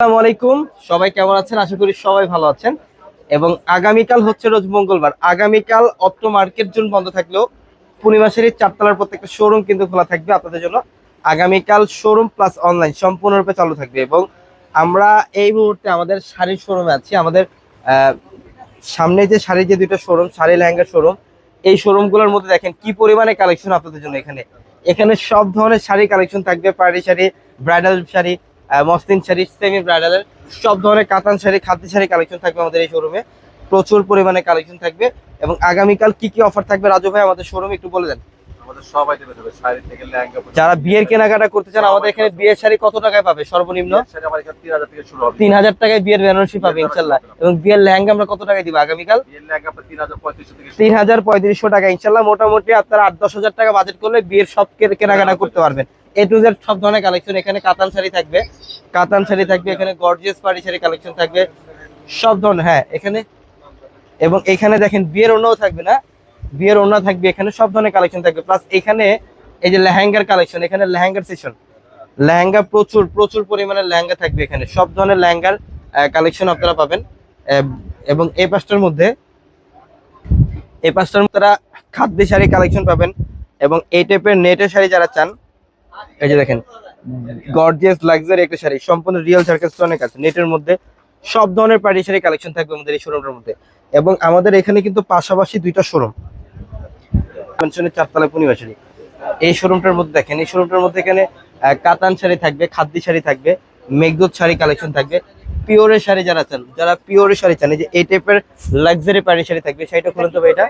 আসসালামু আলাইকুম। সবাই কেমন আছেন? আশা করি সবাই ভালো আছেন। এবং আগামীকাল হচ্ছে রোজ মঙ্গলবার। আগামীকাল অত্র মার্কেট জোন বন্ধ থাকলেও পূর্ণিমাসের চারতলার প্রত্যেকটা শোরুম কিন্তু খোলা থাকবে আপনাদের জন্য। আগামীকাল শোরুম প্লাস অনলাইন সম্পূর্ণরূপে চালু থাকবে এবং আমরা এই মুহূর্তে আমাদের শাড়ির শোরুমে আছি। আমাদের সামনে যে শাড়ির যে দুটো শোরুম শাড়ি লেহেঙ্গার শোরুম এই শোরুমগুলোর মধ্যে দেখেন কি পরিমাণে কালেকশন আপনাদের জন্য এখানে। এখানে সব ধরনের শাড়ি কালেকশন থাকবে। Party sari bridal sari muslin sari semi ব্রাইডালের সব ধরনের কাতান শাড়ি খাদ্য শাড়ি কালেকশন থাকবে আমাদের এই শোরুমে প্রচুর পরিমাণে কালেকশন থাকবে। এবং আগামীকাল কি কি অফার থাকবে রাজু ভাই আমাদের শোরুমে একটু বলে দেন। যারা বিয়ের কেনাকাটা করতে চান আমাদের এখানে বিয়ের শাড়ি কত টাকায় পাবে? সর্বনিম্ন? শাড়ি আমার এখানে 3000 থেকে শুরু হবে। তিন হাজার টাকায় বিয়ের বেনারসি পাবে ইনশাল্লাহ। এবং বিয়ের লেহেঙ্গা আমরা কত টাকায় দিব আগামীকাল? বিয়ের লেহেঙ্গা আপনার 3500 থেকে শুরু তিন হাজার পঁয়ত্রিশশো টাকা ইনশাল্লাহ। মোটামুটি আপনারা আট দশ হাজার টাকা বাজেট করলে বিয়ের সব কেনাকাটা করতে পারবেন। এ টু জেড সব ধরনের কালেকশন এখানে কাতান শাড়ি থাকবে, কাতান শাড়ি থাকবে, এখানে গর্জিয়াস পাড়ি শাড়ি কালেকশন থাকবে, সব ধরনের হ্যাঁ এখানে, এবং এখানে দেখেন বিয়ের অন্যও থাকবে না, বিয়ের অন্য থাকবে, এখানে সব ধরনের কালেকশন থাকবে প্লাস এখানে এই যে লেহেঙ্গার কালেকশন এখানে লেহেঙ্গার সেশন লেহেঙ্গা প্রচুর প্রচুর পরিমাণে লেহেঙ্গা থাকবে এখানে, সব ধরনের লেহেঙ্গার কালেকশন আপনারা পাবেন, এবং এই পাঁচটার মধ্যে এই পাঁচটার মধ্যে তারা খাদ্য শাড়ি কালেকশন পাবেন, এবং এই টাইপের নেটের শাড়ি যারা চান এই যে দেখেন গর্জিয়াস লাক্সারি একটা শাড়ি, সম্পূর্ণ রিয়েল সার্কেল অনেক আছে নেটের মধ্যে সব ধরনের পার্টি শাড়ি কালেকশন থাকবে আমাদের এই শোরুমটার মধ্যে। এবং আমাদের এখানে কিন্তু পাশাপাশি দুইটা শোরুম পেনশনের চারতলা পূর্ণিমা শাড়ি। এই শোরুমটার মধ্যে দেখেন, এই শোরুমটার মধ্যে এখানে কাতান শাড়ি থাকবে, খাদ্য শাড়ি থাকবে, মেঘদূত শাড়ি কালেকশন থাকবে। পিওরের শাড়ি যারা চান, যারা পিওরের শাড়ি চান, এই যে এই টাইপের লাক্সারি পাড়ি শাড়ি থাকবে শাড়িটা খুলুন তবে এটা।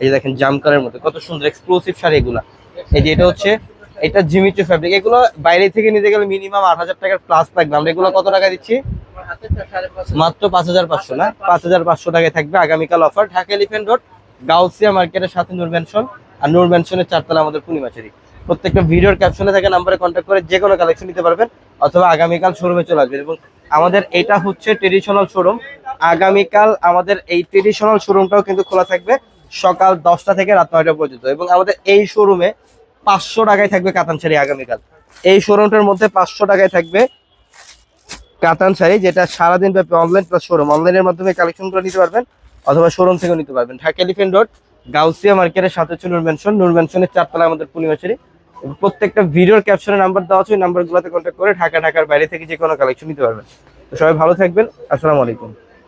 এই যে দেখেন জামকারের মধ্যে কত সুন্দর এক্সক্লুসিভ শাড়ি এগুলা। এই যে এটা হচ্ছে এটা জিমিচু ফ্যাব্রিক। এগুলো বাইরে থেকে নিতে গেলে মিনিমাম আট হাজার টাকার প্লাস থাকবে। আমরা এগুলো কত টাকা দিচ্ছি? মাত্র পাঁচ হাজার পাঁচশো না? পাঁচ হাজার পাঁচশো টাকায় থাকবে আগামীকাল offer Dhaka elephant road Gausia মার্কেটের সাথে নূর ম্যানশন আর নূর ম্যানশনের চারতলা আমাদের পূর্ণিমাচারি প্রত্যেকটা ভিডিওর ক্যাপশনে থাকা নাম্বারে কন্ট্যাক্ট করে যে কোনো কালেকশন নিতে পারবেন অথবা আগামীকাল শোরুমে চলে আসবেন। এবং আমাদের এটা হচ্ছে ট্রেডিশনাল শোরুম আগামীকাল আমাদের এই ট্রেডিশনাল শোরুমটাও কিন্তু খোলা থাকবে সকাল দশটা থেকে রাত নয়টা পর্যন্ত। এবং আমাদের এই শোরুমে পাঁচশো টাকায় থাকবে কাতান শাড়ি আগামীকাল। এই শোরুমটার মধ্যে পাঁচশো টাকায় থাকবে কাতান শাড়ি, যেটা সারাদিন ব্যাপী অনলাইন প্লাস শোরুম অনলাইনের মাধ্যমে কালেকশন করে নিতে পারবেন অথবা শোরুম থেকেও নিতে পারবেন। ঢাকা এলিফেন্ট রোড গাউসিয়া মার্কেটের সাথে হচ্ছে নূর ম্যানশন চারতলা আমাদের পূর্ণিমা এবং প্রত্যেকটা ভিডিওর ক্যাপশনে নাম্বার দেওয়া আছে, ওই নাম্বারগুলোতে কন্ট্যাক্ট করে ঢাকা, ঢাকার বাইরে থেকে যে কোনো কালেকশন নিতে পারবেন। তো সবাই ভালো থাকবেন। আসসালামু আলাইকুম।